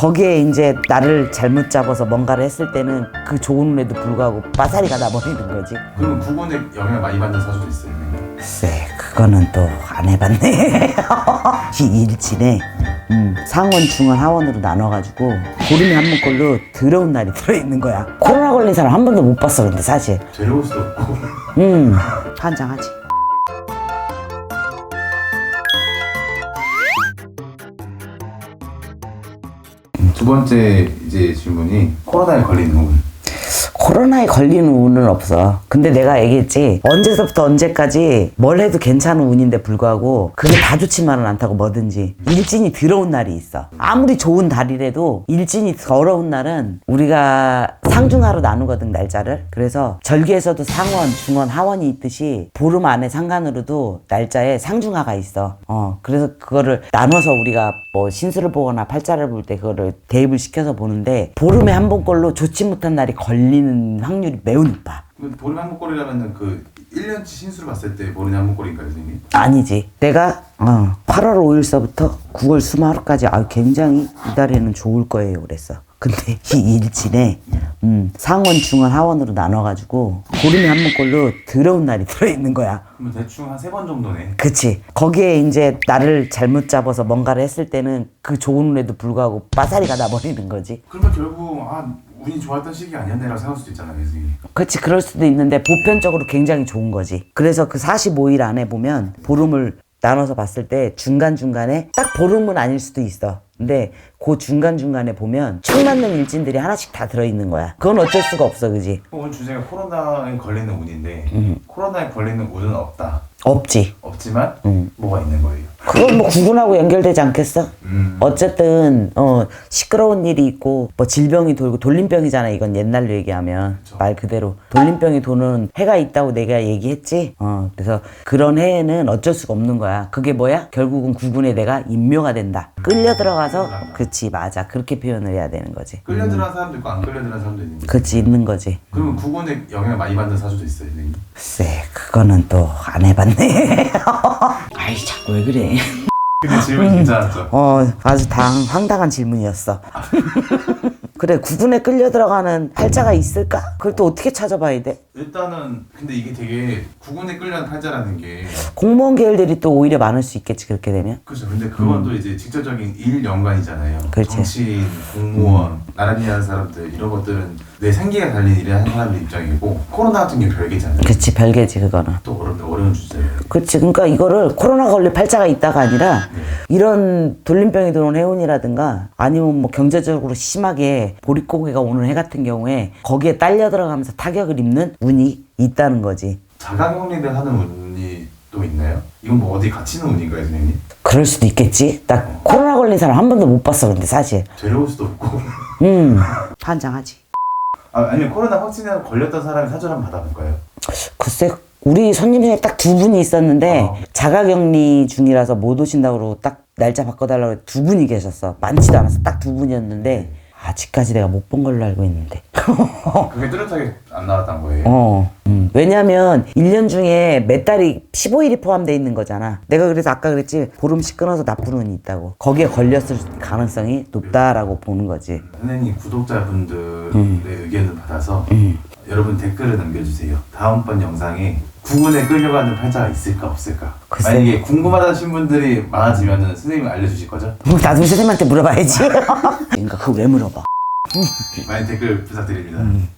거기에 이제 나를 잘못 잡아서 뭔가를 했을 때는 그 좋은 운에도 불구하고 빠사리가 나버리는 거지. 그러면 구군에 영향을 많이 받는 사주도 있어요. 글쎄, 그거는 또 안 해봤네. 이 일진에 음, 상원, 중원, 하원으로 나눠가지고 보름에 한 번꼴로 더러운 날이 들어있는 거야. 코로나 걸린 사람 한 번도 못 봤어, 근데 사실. 데려올 수도 없고. 음, 환장하지. 두 번째 이제 질문이 코로나에 걸리는 운. 코로나에 걸리는 운은 없어. 근데 내가 얘기했지. 언제서부터 언제까지 뭘 해도 괜찮은 운인데 불구하고 그게 다 좋지만은 않다고 뭐든지. 일진이 더러운 날이 있어. 아무리 좋은 달이라도 일진이 더러운 날은 우리가 상중하로 나누거든, 날짜를. 그래서 절기에서도 상원, 중원, 하원이 있듯이 보름 안에 상간으로도 날짜에 상중하가 있어. 어, 그래서 그거를 나눠서 우리가 뭐 신수를 보거나 팔자를 볼 때 그거를 대입을 시켜서 보는데 보름에 한 번꼴로 좋지 못한 날이 걸리는 확률이 매우 높아. 그 보름에 한 번꼴이라면은 그 1년치 신수를 봤을 때 보름에 한 번꼴인가요, 선생님? 아니지. 내가 어, 8월 5일서부터 9월 수마루까지 아 굉장히 이 달에는 좋을 거예요 그랬어. 근데 이 일진에 음, 상원, 중원, 하원으로 나눠가지고 보름에 한 번꼴로 더러운 날이 들어있는 거야. 그러면 대충 한 세 번 정도네. 그치. 거기에 이제 나를 잘못 잡아서 뭔가를 했을 때는 그 좋은 운에도 불구하고 빠사리가 나버리는 거지. 그러면 결국 아 운이 좋았던 시기 아니었네라고 생각할 수도 있잖아요, 선생님. 그치. 그럴 수도 있는데 보편적으로 굉장히 좋은 거지. 그래서 그 45일 안에 보면 보름을 나눠서 봤을 때 중간중간에 딱 보름은 아닐 수도 있어. 근데 그 중간중간에 보면 총 맞는 일진들이 하나씩 다 들어있는 거야. 그건 어쩔 수가 없어. 그지? 오늘 주제가 코로나에 걸리는 운인데 코로나에 걸리는 운은 없다. 없지. 없지만 뭐가 있는 거예요. 그건 뭐 구분하고 연결되지 않겠어? 음. 어쨌든 어 시끄러운 일이 있고 뭐 질병이 돌고 돌림병이잖아 이건 옛날로 얘기하면. 말 그대로. 돌림병이 도는 해가 있다고 내가 얘기했지? 어 그래서 그런 해에는 어쩔 수가 없는 거야. 그게 뭐야? 결국은 구군에 내가 임묘가 된다. 끌려 들어가서 그치 맞아. 그렇게 표현을 해야 되는 거지. 끌려 들어간 사람도 있고 안 끌려 들어간 사람도 있는 거. 그치 있는 거지. 그러면 구군에 영향을 많이 받는 사주도 있어요, 선생님. 글쎄 그거는 또 안 해봤네 아이 자꾸 왜 그래 근데 질문 괜찮았죠? 어, 아주 당, 황당한 질문이었어. 그래, 구분에 끌려 들어가는 팔자가 있을까? 그걸 또 어떻게 찾아봐야 돼? 일단은 근데 이게 되게 구군에 끌려는 팔자라는 게 공무원 계열들이 또 오히려 많을 수 있겠지, 그렇게 되면. 그렇죠. 근데 그건 또 이제 직접적인 일 연관이잖아요. 음. 그렇지. 음. 정치인, 공무원, 나라 일하는 사람들 이런 것들은 내 생계가 달린 일을 하는 사람들 입장이고 코로나 같은 게 별개잖아요. 그치, 별개지, 그거는. 또 어려운 어려운 주제예요. 그치, 그러니까 이거를 코로나 걸릴 팔자가 있다가 아니라 이런 돌림병이 들어온 해운이라든가 아니면 뭐 경제적으로 심하게 보릿고개가 오는 해 같은 경우에 거기에 딸려 들어가면서 타격을 입는 운이 있다는 거지. 자가격리를 하는 운이 또 있나요? 이건 뭐 어디 갇히는 운인가요, 선생님? 그럴 수도 있겠지. 나 코로나 걸린 사람 한 번도 못 봤어, 근데 사실. 데려올 수도 없고. 음, 환장하지. 아, 아니면 코로나 확진에 걸렸던 사람이 사전 한번 받아볼까요? 글쎄, 우리 손님 중에 딱 두 분이 있었는데 어. 자가격리 중이라서 못 오신다고 딱 날짜 바꿔달라고 두 분이 계셨어. 많지도 않았어. 딱 두 분이었는데 아직까지 내가 못 본 걸로 알고 있는데. 그게 뚜렷하게 안 나왔단 거예요. 어. 음. 왜냐면 1년 중에 몇 달이 15일이 포함되어 있는 거잖아. 내가 그래서 아까 그랬지. 보름씩 끊어서 나쁜 운이 있다고. 거기에 걸렸을 가능성이 높다라고 보는 거지. 선생님 구독자분들의 음. 의견을 받아서 여러분 댓글을 남겨주세요. 다음번 영상에 구분에 끌려가는 팔자가 있을까 없을까? 글쎄. 만약에 궁금하다신 분들이 많아지면은 선생님이 알려주실 거죠? 뭐 나도 선생님한테 물어봐야지. 그러니까 그거 왜 물어봐? 많이 댓글 부탁드립니다. 음.